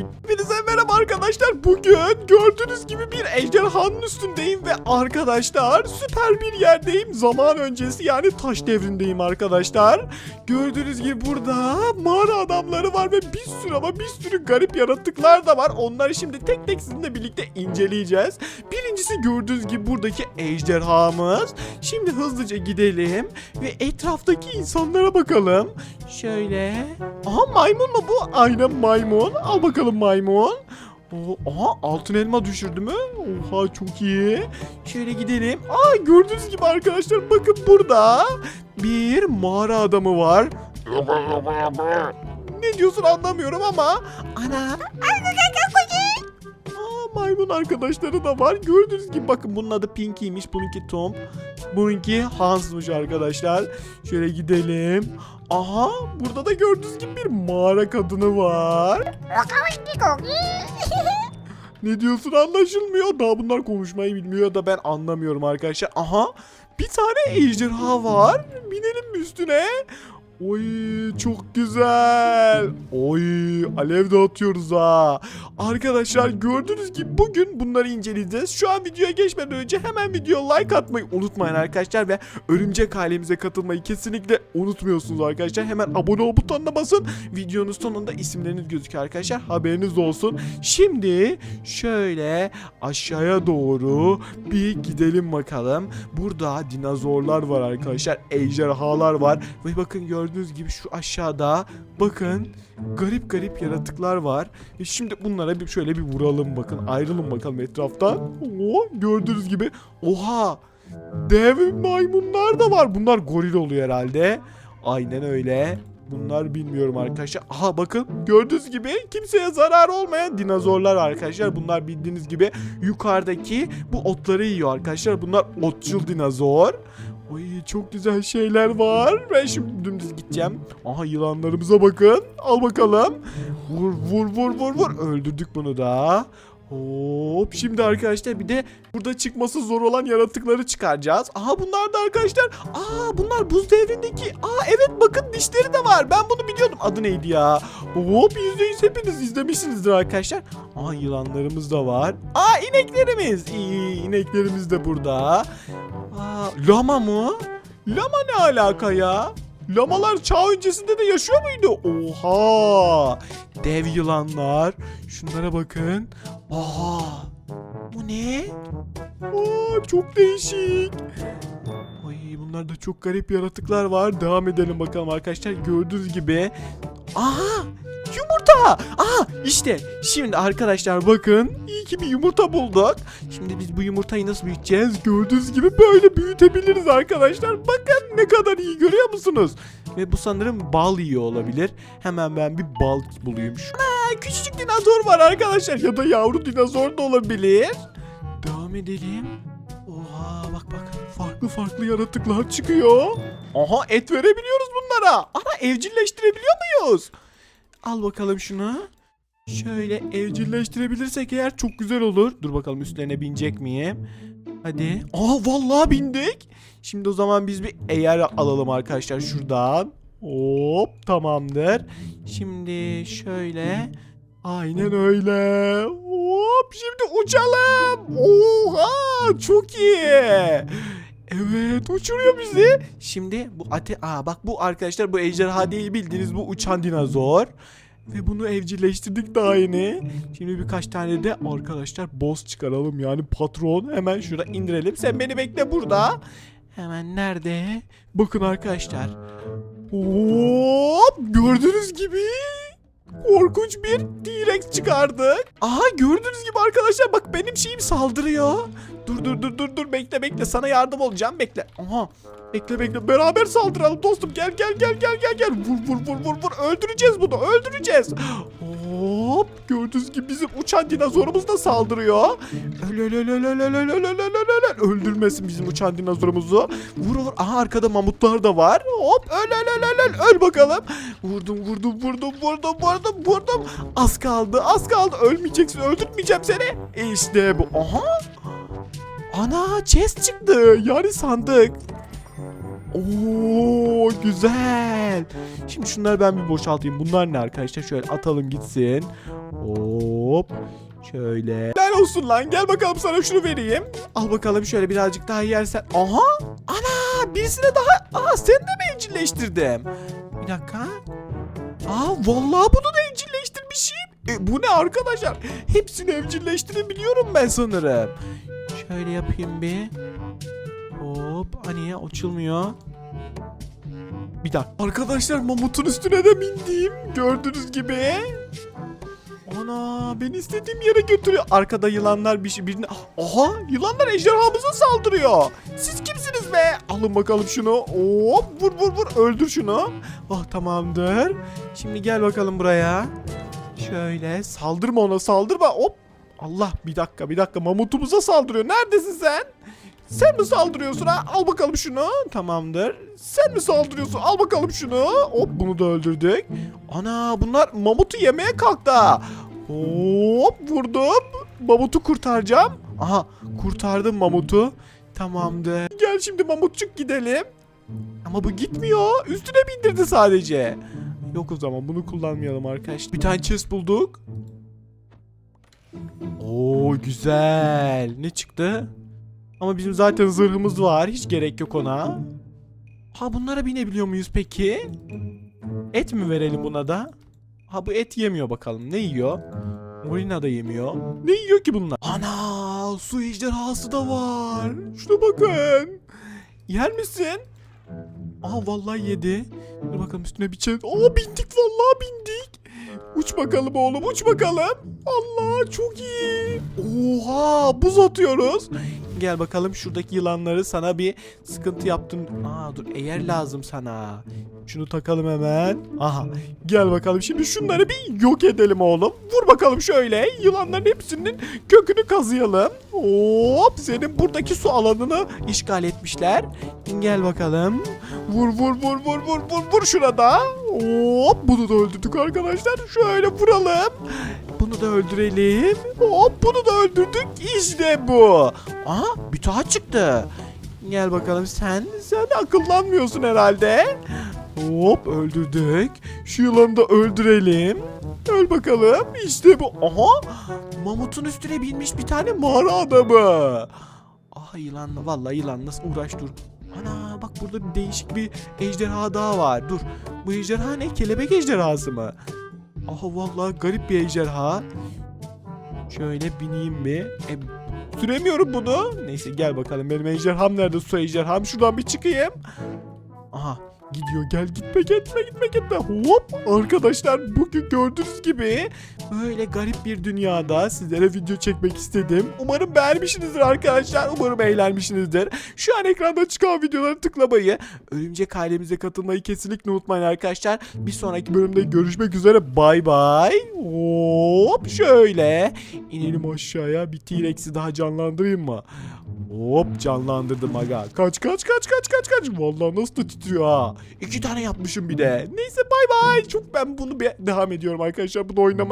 Hepinize merhaba arkadaşlar. Bugün gördüğünüz gibi bir ejderhanın üstündeyim ve arkadaşlar süper bir yerdeyim. Zaman öncesi yani taş devrindeyim arkadaşlar. Gördüğünüz gibi burada mağara adamları var ve bir sürü ama bir sürü garip yaratıklar da var. Onları şimdi tek tek sizinle birlikte inceleyeceğiz. Birincisi gördüğünüz gibi buradaki ejderhamız. Şimdi hızlıca gidelim ve etraftaki insanlara bakalım. Şöyle. Aha maymun mu bu? Aynen maymun. Al bakalım maymun. Oo, aha altın elma düşürdü mü? Oha çok iyi. Şöyle gidelim. Aa gördüğünüz gibi arkadaşlar bakın burada bir mağara adamı var. Ne diyorsun anlamıyorum ama. Ana. Aa, maymun arkadaşları da var. Gördüğünüz gibi bakın bunun adı Pinky'ymiş. Bununki Tom. Bununki Hans'mış arkadaşlar. Şöyle gidelim. Aha burada da gördüğünüz gibi bir mağara kadını var. Ne diyorsun anlaşılmıyor. Daha bunlar konuşmayı bilmiyor da ben anlamıyorum arkadaşlar. Aha bir tane ejderha var. Binelim üstüne? Oy çok güzel. Oy alev de atıyoruz ha. Arkadaşlar gördüğünüz gibi bugün bunları inceleyeceğiz. Şu an videoya geçmeden önce hemen videoya like atmayı unutmayın arkadaşlar ve örümcek ailemize katılmayı kesinlikle unutmuyorsunuz arkadaşlar. Hemen abone ol butonuna basın. Videonun sonunda isimleriniz gözüküyor arkadaşlar. Haberiniz olsun. Şimdi şöyle aşağıya doğru bir gidelim bakalım. Burada dinozorlar var arkadaşlar. Ejderhalar var. Ve bakın gördüğünüz gibi şu aşağıda bakın garip garip yaratıklar var. E şimdi bunlara bir şöyle bir vuralım bakın. Ayrılın bakalım etraftan. Oo, gördüğünüz gibi. Oha! Dev maymunlar da var. Bunlar goril oluyor herhalde. Aynen öyle. Bunlar bilmiyorum arkadaşlar. Aha bakın gördüğünüz gibi kimseye zarar olmayan dinozorlar arkadaşlar. Bunlar bildiğiniz gibi yukarıdaki bu otları yiyor arkadaşlar. Bunlar otçul dinozor. Oy çok güzel şeyler var. Ben şimdi dümdüz gideceğim. Aha yılanlarımıza bakın. Al bakalım. Vur vur vur vur vur. Öldürdük bunu da. Hop şimdi arkadaşlar bir de burada çıkması zor olan yaratıkları çıkaracağız. Aha bunlar da arkadaşlar. Aa bunlar buz devrindeki. Aa evet bakın dişleri de var. Ben bunu biliyordum. Adı neydi ya? Hop %100 hepiniz izlemişsinizdir arkadaşlar. Aa yılanlarımız da var. Aa ineklerimiz. İyi ineklerimiz de burada. Aa lama mı? Lama ne alaka ya? Lamalar çağ öncesinde de yaşıyor muydu? Oha! Dev yılanlar. Şunlara bakın. Aha! Bu ne? Aa, çok değişik. Ay bunlar da çok garip yaratıklar var. Devam edelim bakalım arkadaşlar. Gördüğünüz gibi. Aha! Yumurta! Aha işte şimdi arkadaşlar bakın iyi ki bir yumurta bulduk. Şimdi biz bu yumurtayı nasıl büyüteceğiz? Gördüğünüz gibi böyle büyütebiliriz arkadaşlar. Bakın ne kadar iyi görüyor musunuz? Ve bu sanırım bal yiyor olabilir. Hemen ben bir bal bulayım. Aa, küçücük dinozor var arkadaşlar ya da yavru dinozor da olabilir. Devam edelim. Oha bak bak farklı farklı yaratıklar çıkıyor. Aha et verebiliyoruz bunlara. Ana evcilleştirebiliyor muyuz? Al bakalım şunu. Şöyle evcilleştirebilirsek eğer çok güzel olur. Dur bakalım üstlerine binecek miyim? Hadi. Aa vallahi bindik. Şimdi o zaman biz bir eğer alalım arkadaşlar şuradan. Hop tamamdır. Şimdi şöyle. Aynen öyle. Hop şimdi uçalım. Oha çok iyi. Evet uçuruyor bizi. Şimdi bu ate aa bak bu arkadaşlar bu ejderha değil bildiğiniz bu uçan dinozor. Ve bunu evcilleştirdik daha yeni. Şimdi birkaç tane de arkadaşlar boss çıkaralım yani patron. Hemen şurada indirelim. Sen beni bekle burada. Hemen nerede? Bakın arkadaşlar. Hop gördüğünüz gibi korkunç bir T-Rex çıkardık. Aha gördüğünüz gibi arkadaşlar bak benim şeyim saldırıyor. Dur dur dur dur dur bekle bekle sana yardım olacağım bekle. Aha bekle bekle beraber saldıralım dostum gel gel gel gel gel gel vur vur vur vur vur öldüreceğiz bunu öldüreceğiz. Hop gördüğünüz gibi bizim uçan dinozorumuz da saldırıyor. Öl öl öl öl öl öl öl öl öl öl öl öl öldürmesin bizim uçan dinozorumuzu. Vur vur aha arkada mamutlar da var. Hop öl öl öl öl öl öl bakalım. Vurdum vurdum vurdum vurdum vurdum vurdum. Az kaldı az kaldı ölmeyeceksin öldürmeyeceğim seni. İşte bu aha. Ana chest çıktı yani sandık. Oo güzel. Şimdi şunları ben bir boşaltayım. Bunlar ne arkadaşlar? Şöyle atalım gitsin. Hop. Şöyle. Helal olsun lan. Gel bakalım sana şunu vereyim. Al bakalım şöyle birazcık daha yersen. Aha. Ana birisine daha. Aa sen de mi evcilleştirdim? Bir dakika. Aa vallahi bunu da evcilleştirmişim. E, bu ne arkadaşlar? Hepsini evcilleştirebiliyorum ben sanırım. Şöyle yapayım bir. Hop hani açılmıyor. Bir dakika. Arkadaşlar mamutun üstüne de bindim. Gördüğünüz gibi. Ana beni istediğim yere götürüyor. Arkada yılanlar bir şey birine... Aha yılanlar ejderhamıza saldırıyor. Siz kimsiniz be? Alın bakalım şunu. Hop vur vur vur öldür şunu. Oh tamamdır. Şimdi gel bakalım buraya. Şöyle saldırma ona saldırma. Hop. Allah bir dakika bir dakika mamutumuza saldırıyor. Neredesin sen? Sen mi saldırıyorsun ha? Al bakalım şunu. Tamamdır. Sen mi saldırıyorsun? Al bakalım şunu. Hop bunu da öldürdük. Ana bunlar mamutu yemeye kalktı. Hop vurdum. Mamutu kurtaracağım. Aha kurtardım mamutu. Tamamdır. Gel şimdi mamutçuk gidelim. Ama bu gitmiyor. Üstüne bindirdi sadece. Yok o zaman bunu kullanmayalım arkadaşlar. Bir tane chest bulduk. Oo güzel. Ne çıktı? Ama bizim zaten zırhımız var. Hiç gerek yok ona. Ha bunlara binebiliyor muyuz peki? Et mi verelim buna da? Ha bu et yemiyor bakalım. Ne yiyor? Morina da yemiyor. Ne yiyor ki bunlar? Ana su ejderhası da var. Şuna bakın. Yer misin? Aa vallahi yedi. Dur bakalım üstüne bir çet. Aa bindik vallahi bindik. Uç bakalım oğlum uç bakalım. Allah çok iyi. Oha buz atıyoruz. Gel bakalım şuradaki yılanları sana bir sıkıntı yaptım. Aa dur eğer lazım sana. Şunu takalım hemen. Aha gel bakalım şimdi şunları bir yok edelim oğlum. Vur bakalım şöyle. Yılanların hepsinin kökünü kazıyalım. Hop senin buradaki su alanını işgal etmişler. Gel bakalım. Vur vur vur vur vur vur vur şurada. Hop bunu da öldürdük arkadaşlar. Şöyle vuralım. Bunu da öldürelim. Hop bunu da öldürdük. İşte bu. Aha bir daha çıktı. Gel bakalım sen. Sen akıllanmıyorsun herhalde. Hop öldürdük. Şu yılanı da öldürelim. Öl bakalım. İşte bu. Aha. Mamutun üstüne binmiş bir tane mağara adamı. Aha yılanla vallahi yılanla uğraş dur. Ana bak burada bir değişik bir ejderha daha var. Dur. Bu ejderha ne? Kelebek ejderhası mı? Aha vallahi garip bir ejderha. Şöyle bineyim bir. E, süremiyorum bunu. Neyse gel bakalım benim ejderham nerede su ejderham. Şuradan bir çıkayım. Aha gidiyor gel gitme gitme gitme gitme. Hop arkadaşlar bugün gördüğünüz gibi böyle garip bir dünyada sizlere video çekmek istedim. Umarım beğenmişsinizdir arkadaşlar. Umarım eğlenmişsinizdir. Şu an ekranda çıkan videoları tıklamayı, örümcek ailemize katılmayı kesinlikle unutmayın arkadaşlar. Bir sonraki bölümde görüşmek üzere. Bay bay. Hop şöyle. inelim aşağıya. Bir T-Rex'i daha canlandırayım mı? Hop canlandırdım aga. Kaç kaç kaç kaç kaç kaç. Vallahi nasıl da titriyor ha. İki tane yapmışım bir de. Neyse bay bay. Çok ben bunu bir devam ediyorum arkadaşlar bunu oynamaya.